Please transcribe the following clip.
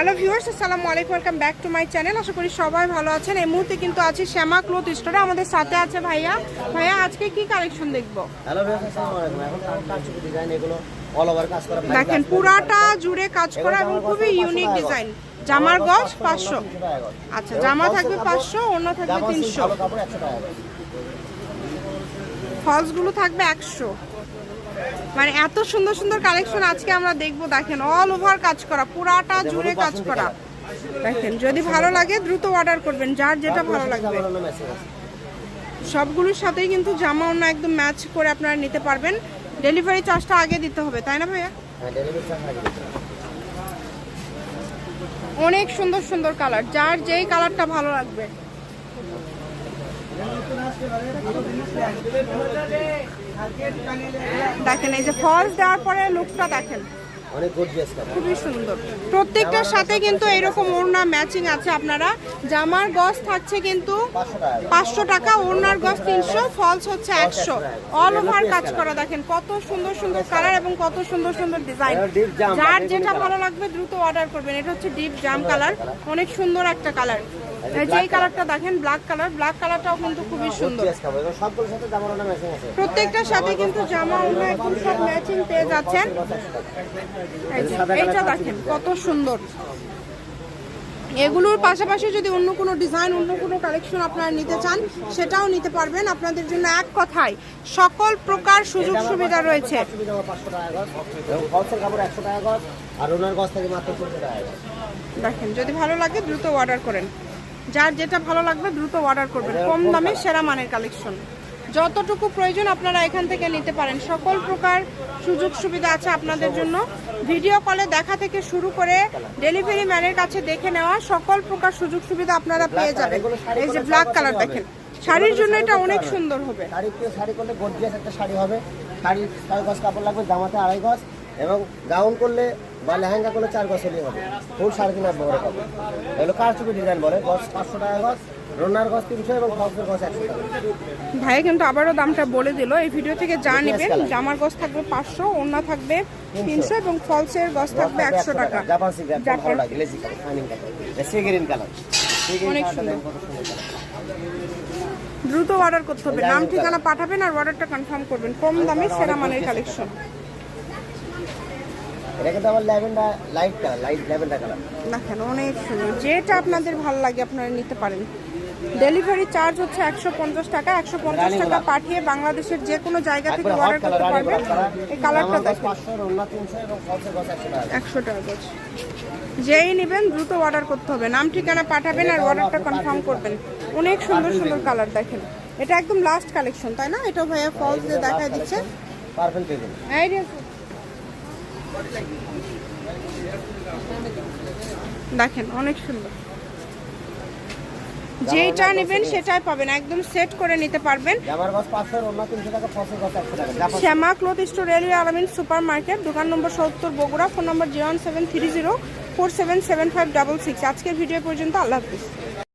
Hello viewers আসসালামু আলাইকুম welcome back to my channel. আশা করি সবাই ভালো আছেন। এই মুহূর্তে কিন্তু আছি শ্যামা ক্লোথ স্টোরে। আমাদের সাথে আছে ভাইয়া। ভাইয়া আজকে কি কালেকশন দেখব? হ্যালো ভিউয়ার্স আসসালামু আলাইকুম। এখন কারচুপি ডিজাইন এগুলো অল ওভার কাজ করা দেখেন পুরাটা জুড়ে কাজ করা এবং খুবই ইউনিক ডিজাইন জামার গজ পাঁচশো আচ্ছা জামা থাকবে পাঁচশো অন্য থাকবে তিনশো। ভালো কাপড় একশো টাকা করে। ফলসগুলো থাকবে একশো। মানে এত সুন্দর সুন্দর কালেকশন আজকে আমরা দেখব দেখেন অল ওভার কাজ করা পুরাটা জুড়ে কাজ করা। দেখেন যদি ভালো লাগে দ্রুত অর্ডার করবেন যার যেটা ভালো লাগবে। সবগুলোর সাথেই কিন্তু জামা অন্য একদম ম্যাচ করে আপনারা নিতে পারবেন। ডেলিভারি চার্জটা আগে দিতে হবে তাই না ভাইয়া? হ্যাঁ ডেলিভারি চার্জ আগে দিতে হবে। অনেক সুন্দর সুন্দর কালার যার যেই কালারটা ভালো লাগবে। দেখেন এই যে ফলস দেওয়ার পরে লুকটা দেখেন। অনেক গর্জিয়াস কাপড়। খুবই সুন্দর। প্রত্যেকটার সাথে কিন্তু এরকম ওড়না ম্যাচিং আছে আপনারা। জামার গজ থাকছে কিন্তু পাঁচশো টাকা। ওড়নার গজ তিনশো ফলস হচ্ছে একশো। অল ওভার কাজ করা দেখেন কত সুন্দর সুন্দর কালার এবং কত সুন্দর সুন্দর ডিজাইন যার যেটা ভালো লাগবে দ্রুত অর্ডার করবেন। এটা হচ্ছে ডিপ জাম কালার অনেক সুন্দর একটা কালার যে কালারটা দেখেন ব্ল্যাক কালার ব্ল্যাক কালারটাও কিন্তু খুবই সুন্দর। প্রত্যেকটার সাথে কিন্তু জামা অন্য একদম সব ম্যাচিং পেয়ে যাচ্ছেন। এইটা দেখেন কত সুন্দর। এগুলোর পাশাপাশি যদি অন্য কোনো ডিজাইন অন্য কোনো কালেকশন আপনারা নিতে চান সেটাও নিতে পারবেন। আপনাদের জন্য এক কথায় সকল প্রকার সুযোগ সুবিধা রয়েছে। দেখেন যদি ভালো লাগে দ্রুত অর্ডার করেন। যার যেটা ভালো লাগবে দ্রুত অর্ডার করবেন। কম দামে সেরা মানের কালেকশন যতটুকু প্রয়োজন আপনারা এখান থেকে নিতে পারেন। সকল প্রকার সুযোগ সুবিধা আছে আপনাদের জন্য। ভিডিও কলে দেখা থেকে শুরু করে ডেলিভারি ম্যানের কাছে দেখে নেওয়া সকল প্রকার সুযোগ সুবিধা আপনারা পেয়ে যাবেন। এই যে ব্ল্যাক কালার দেখেন, শাড়ির জন্য এটা অনেক সুন্দর হবে। শাড়ি শাড়ি করলে একটা শাড়ি হবে। গজ কাপড় লাগবে, জামাতে আড়াই এবং গাউন করলে বা লেহেঙ্গা করলে চার গজ হলেই হবে। ফুল সাড়ে তিন হাত বড় কাপড় এগুলো কারচুপি ডিজাইন বলে, গজ পাঁচশো টাকা গজ। রোনার তিনশো এবং একশো ভাই কিন্তু আবারও দামটা বলে দিল। এই ভিডিও থেকে যা নেবেন জামার গজ থাকবে পাঁচশো ওড়না থাকবে তিনশো। এবং ফলসের গজ থাকবে একশো টাকা। জাপান গ্রিন কালার অনেক সুন্দর। দ্রুত অর্ডার করতে হবে। নাম ঠিকানা পাঠাবেন আর অর্ডারটা কনফার্ম করবেন। কম দামে সেরা মানের কালেকশন এটা কিন্তু আমার lavender light colour light lavender colour দেখেন অনেক সুন্দর। যেটা আপনাদের ভালো লাগে আপনারা নিতে পারেন। ডেলিভারি চার্জ হচ্ছে একশো পঞ্চাশ টাকা। একশো পঞ্চাশ টাকা পাঠিয়ে বাংলাদেশের যে কোনো জায়গা থেকে অর্ডার করতে পারবেন। এই কালারটা দেখেন। একশো টাকা গজ। যেই নেবেন দ্রুত অর্ডার করতে হবে। নাম ঠিকানা পাঠাবেন আর অর্ডারটা কনফার্ম করবেন। অনেক সুন্দর সুন্দর কালার দেখেন। এটা একদম লাস্ট কালেকশন তাই না? এটা ভাইয়া ফলস দিয়ে দেখায় দিচ্ছে। দেখেন অনেক সুন্দর। যেটা নেবেন সেটাই পাবেন। একদম সেট করে নিতে পারবেন। Shyama cloth store railway Alamin super market দোকান নম্বর সত্তর Bogura phone number zero seven three zero four seven seven five double six. আজকের ভিডিও পর্যন্ত আল্লাহ হাফিজ।